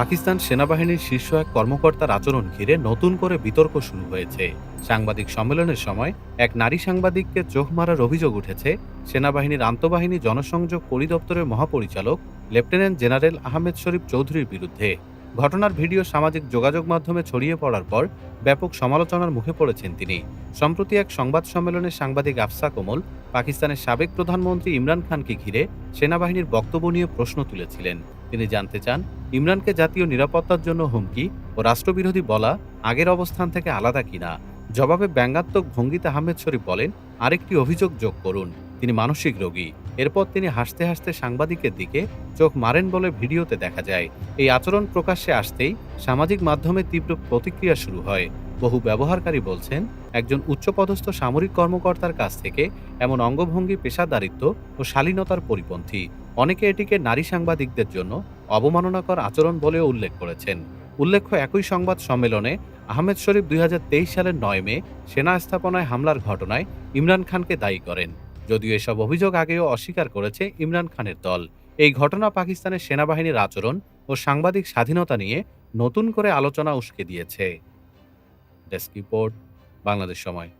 পাকিস্তান সেনাবাহিনীর শীর্ষ এক কর্মকর্তার আচরণ ঘিরে নতুন করে বিতর্ক শুরু হয়েছে। সাংবাদিক সম্মেলনের সময় এক নারী সাংবাদিককে চোখ মারার অভিযোগ উঠেছে। সেনাবাহিনীর আন্তঃবাহিনী জনসংযোগ পরিদপ্তরের মহাপরিচালক, লেফটেন্যান্ট জেনারেল আহমেদ শরীফ চৌধুরীর বিরুদ্ধে। ঘটনার ভিডিও সামাজিক যোগাযোগ মাধ্যমে ছড়িয়ে পড়ার পর ব্যাপক সমালোচনার মুখে পড়েছেন তিনি। সম্প্রতি এক সংবাদ সম্মেলনে সাংবাদিক আফসা কোমল পাকিস্তানের সাবেক প্রধানমন্ত্রী ইমরান খানকে ঘিরে সেনাবাহিনীর বক্তব্য নিয়ে প্রশ্ন তুলেছিলেন। তিনি জানতে চান, ইমরানকে জাতীয় নিরাপত্তার জন্য হুমকি ও রাষ্ট্রবিরোধী বলা আগের অবস্থান থেকে আলাদা কিনা? জবাবে ব্যঙ্গাত্মক ভঙ্গিতে আহমেদ শরীফ বলেন, আরেকটি অভিযোগ যোগ করুন, তিনি মানসিক রোগী। এরপর তিনি হাসতে হাসতে সাংবাদিকের দিকে চোখ মারেন বলে ভিডিওতে দেখা যায়, এই আচরণ প্রকাশ্যে আসতেই সামাজিক মাধ্যমে তীব্র প্রতিক্রিয়া শুরু হয়। বহু ব্যবহারকারী বলছেন, একজন উচ্চপদস্থ সামরিক কর্মকর্তার কাছ থেকে এমন অঙ্গভঙ্গি, পেশাদারিত্ব ও শালীনতার পরিপন্থী। অনেকে এটিকে নারী সাংবাদিকদের জন্য অবমাননাকর আচরণ বলেও উল্লেখ করেছেন। উল্লেখ্য, একই সংবাদ সম্মেলনে আহমেদ শরীফ দুই হাজার তেইশ সালের নয় মে সেনা স্থাপনায় হামলার ঘটনায় ইমরান খানকে দায়ী করেন। যদিও এসব অভিযোগ আগেও অস্বীকার করেছে ইমরান খানের দল। এই ঘটনা পাকিস্তানের সেনাবাহিনীর আচরণ ও সাংবাদিক স্বাধীনতা নিয়ে নতুন করে আলোচনা উস্কে দিয়েছে। ডেস্ক রিপোর্ট, বাংলাদেশ সময়।